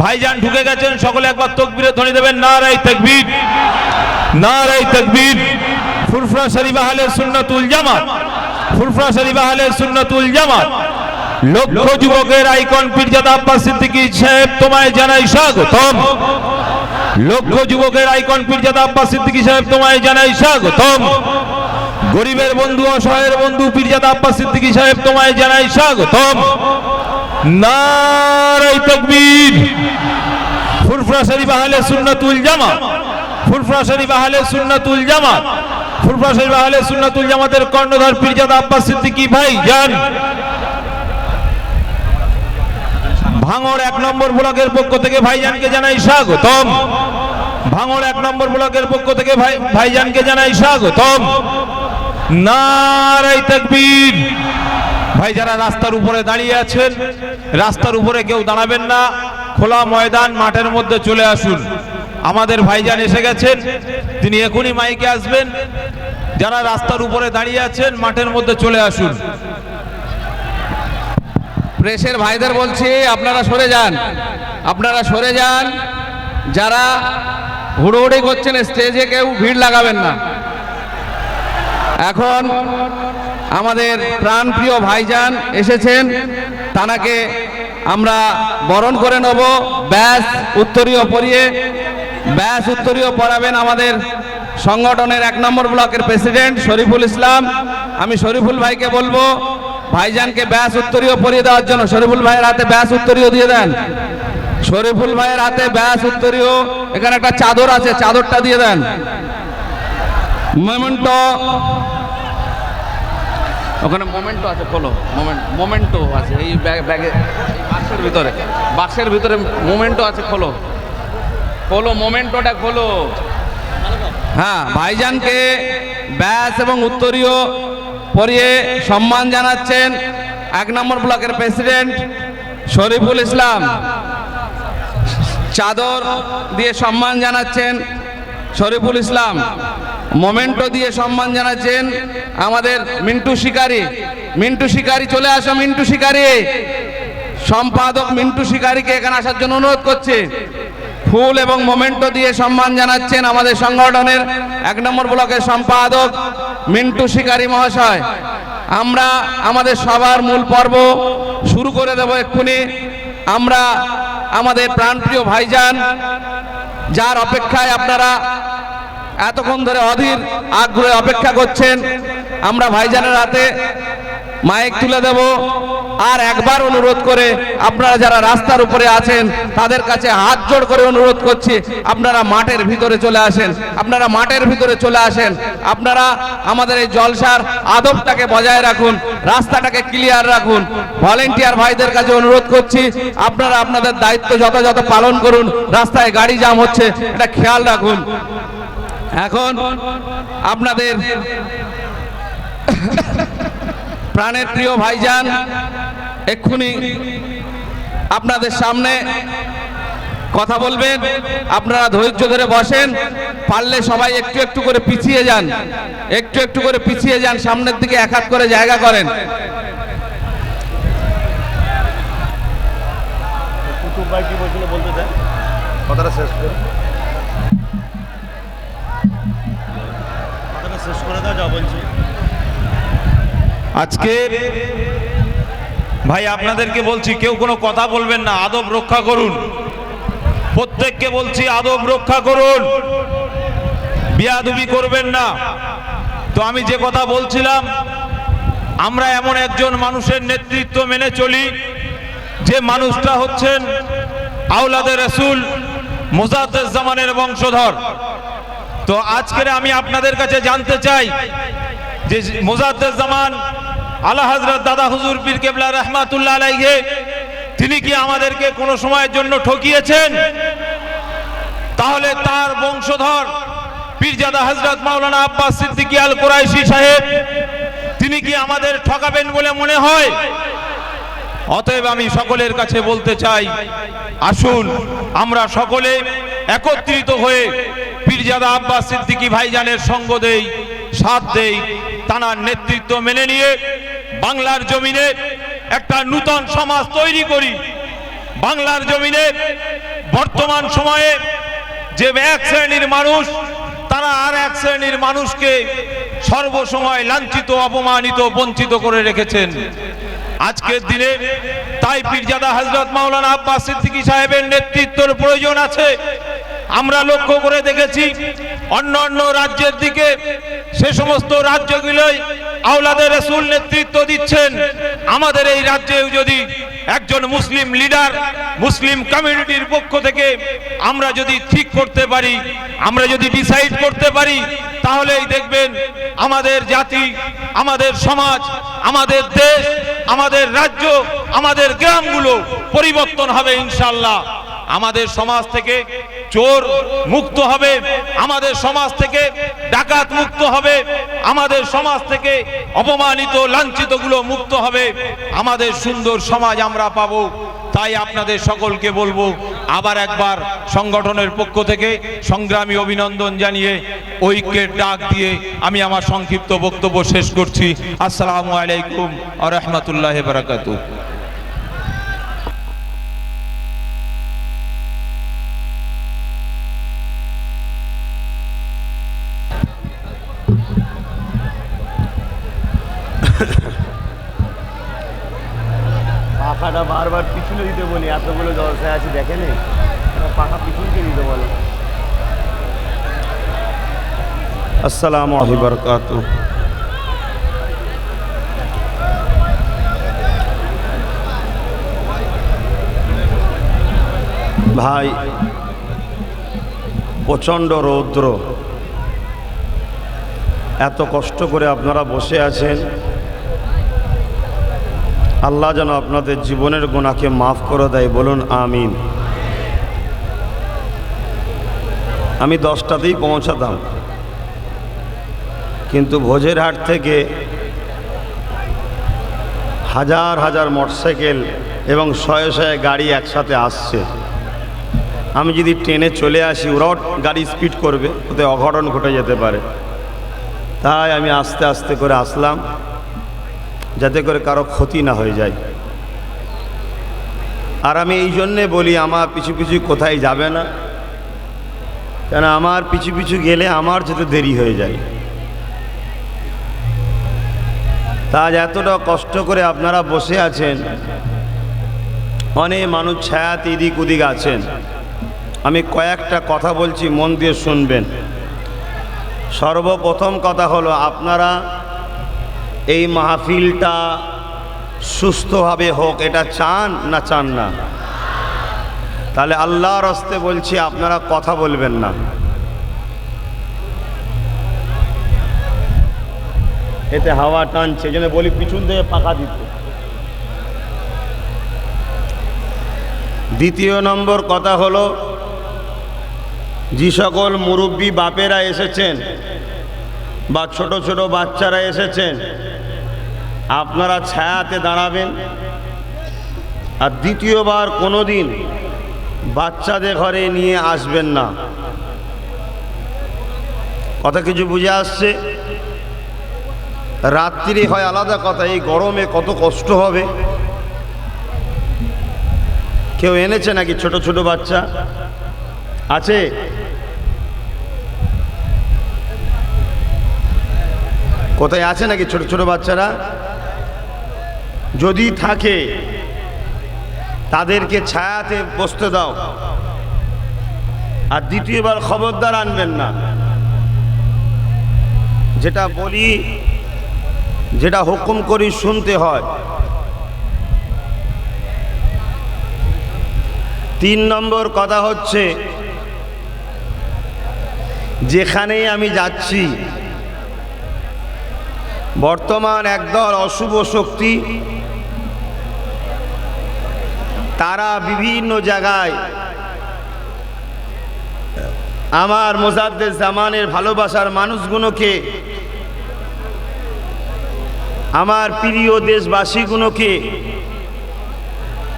ভাইজান ঢুকে গেছেন সকলে একবার তকবীরে ধ্বনি দেবেন নারাই তাকবীর নারাই তাকবীর। ফুরফুরা শরীফ আহলে সুন্নাতুল জামাত ফুরফুরা শরীফ আহলে সুন্নাতুল জামাত। লক্ষ যুবকের আইকন পীরজাদা আব্বাস সিদ্দিকী সাহেব তোমায় জানাই স্বাগতম। লক্ষ যুবকের আইকন পীরজাদা আব্বাস সিদ্দিকী সাহেব তোমায় জানাই স্বাগতম। গরিবের বন্ধু অসহায়ের বন্ধু পীরজাদা আব্বাস সিদ্দিকী সাহেব তোমায় জানাই স্বাগতম। নারাই তাকবীর। ফুরফুরা শরীফ আহলে সুন্নাতুল জামাত। ফুরফুরা শরীফ আহলে সুন্নাতুল জামাত। ফুরফুরা শরীফ আহলে সুন্নাতুল জামাতের কর্ণধার পীরজাদা আব্বাস সিদ্দিকী ভাই, যান। ভাঙড় এক নম্বর ব্লকের পক্ষ থেকে ভাইজানকে জানাই স্বাগতম। ভাঙড় এক নম্বর ব্লকের পক্ষ থেকে ভাই ভাইজানকে জানাই স্বাগতম। নারাই তাকবীর। ভাই যারা রাস্তার উপরে দাঁড়িয়ে আছেন, রাস্তার উপরে কেউ দাঁড়াবেন না, খোলা ময়দান, মাঠের মধ্যে চলে আসুন। আমাদের ভাইজান এসে গেছেন, তিনি এখনই মাইকে আসবেন। যারা রাস্তার উপরে দাঁড়িয়ে আছেন, মাঠের মধ্যে চলে আসুন। প্রেসের ভাইদের বলছি, আপনারা সরে যান। আপনারা সরে যান। যারা হুড়োহুড়ি করছেন, স্টেজে কেউ ভিড় লাগাবেন না। এখন আমাদের প্রাণপ্রিয় ভাইজান এসেছেন। তানাকে আমরা বরণ করে নেব। ব্যাস উত্তরীয় পরিয়ে। ব্যাস উত্তরীয় পড়াবেন আমাদের সংগঠনের এক নম্বর ব্লকের প্রেসিডেন্ট শরীফুল ইসলাম। আমি শরীফুল ভাইকে বলব, ভাইজানকে ব্যাস উত্তরীয় পরিয়ে দেওয়ার জন্য শরীফুল ভাইয়ের হাতে ব্যাস উত্তরীয় দিয়ে দেন। শরীফুল ভাইয়ের হাতে ব্যাস উত্তরীয়। এখানে একটা চাদর আছে, চাদরটা দিয়ে দেন। মোমেন্টো ওখানে মোমেন্টো আছে, খোলো মোমেন্ট মোমেন্টো আছে, এই ব্যাগ- বাক্সের ভিতরে বাক্সের ভিতরে মোমেন্টো আছে, খোলো। খোলো মোমেন্টোটা খোলো। হ্যাঁ ভাইজানকে ব্যাস এবং উত্তরীয় পরিয়ে সম্মান জানাচ্ছেন এক নম্বর ব্লকের প্রেসিডেন্ট শরীফুল ইসলাম। চাদর দিয়ে সম্মান জানাচ্ছেন শরীফুল ইসলাম। মোমেন্টো দিয়ে সম্মান জানাচ্ছেন আমাদের মিন্টু শিকারি। মিন্টু শিকারি, চলে আসো মিন্টু শিকারি। সম্পাদক মিন্টু শিকারিকে এখানে আসার জন্য অনুরোধ করছে। ফুল এবং মোমেন্টো দিয়ে সম্মান জানাচ্ছেন আমাদের সংগঠনের এক নম্বর ব্লকের সম্পাদক মিন্টু শিকারি মহাশয়। আমরা আমাদের সবার মূল পর্ব শুরু করে দেব এক্ষুনি। আমরা আমাদের প্রাণপ্রিয় ভাইজান, যার অপেক্ষায় আপনারা এতক্ষণ ধরে অধীর আগ্রহে অপেক্ষা করছেন। আমরা ভাইজানের হাতে মাইক তুলে দেব। আর একবার অনুরোধ করে আপনারা যারা রাস্তার উপরে আছেন, তাদের কাছে হাত জোড় করে অনুরোধ করছি, আপনারা মাঠের ভিতরে চলে আসেন। আপনারা মাঠের ভিতরে চলে আসেন। আপনারা আমাদের এই জলসার আদবটাকে বজায় রাখুন, রাস্তাটাকে ক্লিয়ার রাখুন। ভলেন্টিয়ার ভাইদের কাছে অনুরোধ করছি, আপনারা আপনাদের দায়িত্ব যথাযথ পালন করুন। রাস্তায় গাড়ি জাম হচ্ছে, এটা খেয়াল রাখুন। এখন আপনাদের প্রাণের প্রিয় ভাইজান, এক্ষুনি আপনাদের সামনে কথা বলবেন। আপনারা ধৈর্য ধরে বসেন, পারলে সবাই একটু একটু করে পিছিয়ে যান। একটু একটু করে পিছিয়ে যান, সামনের দিকে এক হাত করে জায়গা করেন। কথাটা শেষ শেষ করে যা বলছি। আজকে ভাই আপনাদেরকে বলছি, কেউ কোনো কথা বলবেন না, আদব রক্ষা করুন। প্রত্যেককে বলছি, আদব রক্ষা করুন। বিয়াদুবি করবেন না। তো আমি যে কথা বলছিলাম, আমরা এমন একজন মানুষের নেতৃত্ব মেনে চলি, যে মানুষটা হচ্ছেন আউলাদের রসুল মুজাদ্দেদ জামানের বংশধর। তো আজকের আমি আপনাদের কাছে জানতে চাই যে মুজাদ্দেদ জামান আলা হজরত দাদা হুজুর পীর কেবলা রহমাতুল্লাহ আলাইহে, তিনি কি আমাদেরকে কোনো সময়ের জন্য ঠকিয়েছেন? তাহলে তার বংশধর পীরজাদা হজরত মাওলানা আব্বাস সিদ্দিকী আল কোরাইশি সাহেব, তিনি কি আমাদের ঠকাবেন বলে মনে হয়? অতএব আমি সকলের কাছে বলতে চাই, আসুন আমরা সকলে একত্রিত হয়ে পীরজাদা আব্বাস সিদ্দিকী ভাইজানের সঙ্গ দেই, সাথ দেই, তানার নেতৃত্ব মেনে নিয়ে বাংলার জমিনে একটা নূতন সমাজ তৈরি করি। বাংলার জমিনে বর্তমান সময়ে যে এক শ্রেণির মানুষ, তারা আর এক শ্রেণির মানুষকে সর্বসময় লাঞ্ছিত, অপমানিত, বঞ্চিত করে রেখেছেন। আজকের দিনে তাই পীরজাদা হজরত মাওলানা আব্বাস সিদ্দিকী সাহেবের নেতৃত্বের প্রয়োজন আছে। আমরা লক্ষ্য করে দেখেছি অন্য অন্য রাজ্যের দিকে সে সমস্ত রাজ্যগুলোই আওলাদের রসুল নেতৃত্ব দিচ্ছেন। আমাদের এই রাজ্যেও যদি একজন মুসলিম লিডার, মুসলিম কমিউনিটির পক্ষ থেকে আমরা যদি ঠিক করতে পারি, আমরা যদি ডিসাইড করতে পারি, তাহলেই দেখবেন আমাদের জাতি, আমাদের সমাজ, আমাদের দেশ, আমাদের রাজ্য, আমাদের গ্রামগুলো পরিবর্তন হবে ইনশাল্লাহ আমাদের সমাজ থেকে চোর মুক্ত হবে, আমাদের সমাজ থেকে ডাকাত মুক্ত হবে, আমাদের সমাজ থেকে অপমানিত, লাঞ্ছিতগুলো মুক্ত হবে, আমাদের সুন্দর সমাজ আমরা পাবো। তাই আপনাদের সকলকে বলব, আবার একবার সংগঠনের পক্ষ থেকে সংগ্রামী অভিনন্দন জানিয়ে ঐক্যের ডাক দিয়ে আমি আমার সংক্ষিপ্ত বক্তব্য শেষ করছি। আসসালামু আলাইকুম আ রহমতুল্লাহ বারাকাতু বলি এতগুলো জলসায় আছে দেখে নেই পাখা পিছনকে দিতে বলো। আসসালামু আলাইকুম। বরকাত ভাই প্রচণ্ড রৌদ্র। এত কষ্ট করে আপনারা বসে আছেন। আল্লাহ যেন আপনাদের জীবনের গোনাকে মাফ করে দেয়, বলুন আমিন। আমি দশটাতেই পৌঁছাতাম। কিন্তু ভোজের হাট থেকে হাজার হাজার মোটরসাইকেল এবং শয়ে শয়ে গাড়ি একসাথে আসছে। আমি যদি ট্রেনে চলে আসি, ওরাও গাড়ি স্পিড করবে, ওতে অঘটন ঘটে যেতে পারে। তাই আমি আস্তে আস্তে করে আসলাম। যাতে করে কারও ক্ষতি না হয়ে যায়। আর আমি এই জন্যে বলি, আমার পিছু পিছু কোথায় যাবে না? কেন আমার পিছু পিছু গেলে আমার যেতে দেরি হয়ে যায়। তা এতটা কষ্ট করে আপনারা বসে আছেন, অনেক মানুষ ছায়াতে এদিক ওদিক আছেন। আমি কয়েকটা কথা বলছি, মন দিয়ে শুনবেন। সর্বপ্রথম কথা হলো, আপনারা এই মাহফিলটা সুস্থভাবে হোক, এটা চান না চান না? তাহলে আল্লাহর হস্তে বলছি, আপনারা কথা বলবেন না। এতে হাওয়া টানছে জন্য বলি পিছন থেকে পাকা দিতে। দ্বিতীয় নম্বর কথা হলো, যে সকল মুরব্বী বাপেরা এসেছেন বা ছোট ছোট বাচ্চারা এসেছেন আপনারা ছায়াতে দাঁড়াবেন। আর দ্বিতীয়বার কোনো দিন বাচ্চাদের ঘরে নিয়ে আসবেন না। কথা কিছু বুঝে আসছে? রাত্রি হয় আলাদা কথা, এই গরমে কত কষ্ট হবে। কেউ এনেছে নাকি ছোট ছোট বাচ্চা? আছে? কোথায় আছে নাকি ছোট ছোট বাচ্চারা? যদি থাকে, তাদেরকে ছায়াতে বসতে দাও। আর দ্বিতীয়বার খবরদার আনবেন না। যেটা বলি, যেটা হুকুম করি শুনতে হয়। তিন নম্বর কথা হচ্ছে, যেখানেই আমি যাচ্ছি, বর্তমান একদল অশুভ শক্তি তারা বিভিন্ন জায়গায় আমার মোজাদ্দের জামানের ভালোবাসার মানুষগুলোকে, আমার প্রিয় দেশবাসীগুলোকে,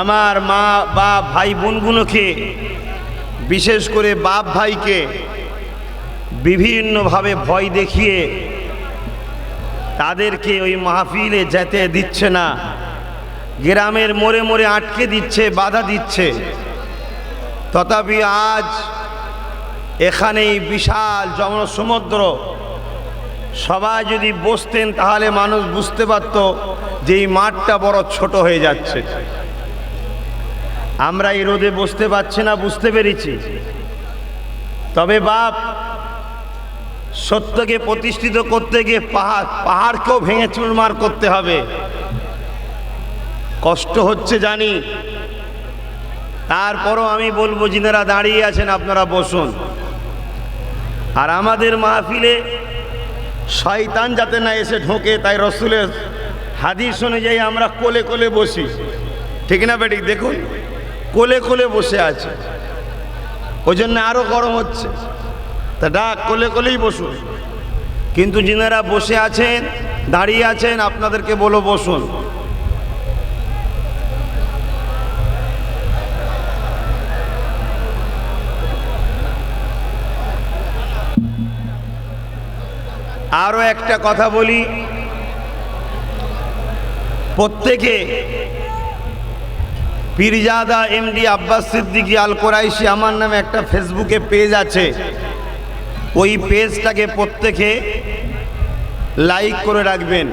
আমার মা বা ভাই, বোনগুলোকে, বিশেষ করে বাপ ভাইকে বিভিন্নভাবে ভয় দেখিয়ে তাদেরকে ওই মাহফিলে যেতে দিচ্ছে না। গ্রামের মোড়ে মোড়ে আটকে দিচ্ছে, বাধা দিচ্ছে। তথাপি আজ এখানে এই বিশাল জনসমুদ্র। সবাই যদি বসতেন তাহলে মানুষ বুঝতে পারত যে এই মাঠটা বড় ছোট হয়ে যাচ্ছে। আমরা এই রোদে বসতে পারছি না, বুঝতে পেরেছি। তবে বাপ, সত্যকে প্রতিষ্ঠিত করতে গিয়ে পাহাড়, পাহাড়কেও ভেঙে চুরমার করতে হবে। কষ্ট হচ্ছে জানি। তারপরও আমি বলব, যিনারা দাঁড়িয়ে আছেন, আপনারা বসুন। আর আমাদের মাহফিলে শয়তান যাতে না এসে ঢোকে, তাই রসুলের হাদিস অনুযায়ী আমরা কোলে কোলে বসি। ঠিক না বেটি দেখুন, কোলে কোলে বসে আছে। ওই জন্য আরও গরম হচ্ছে। তা ডাক, কোলে কোলেই বসুন। কিন্তু যিনারা বসে আছেন, দাঁড়িয়ে আছেন, আপনাদেরকে বলো বসুন। আরও একটা কথা বলি। প্রত্যেকে পীরজাদা এমডি আব্বাস সিদ্দিকি আল কোরাইশি আমার নামে একটা ফেসবুকে পেজ আছে। ওই পেজটাকে প্রত্যেকে লাইক করে রাখবেন।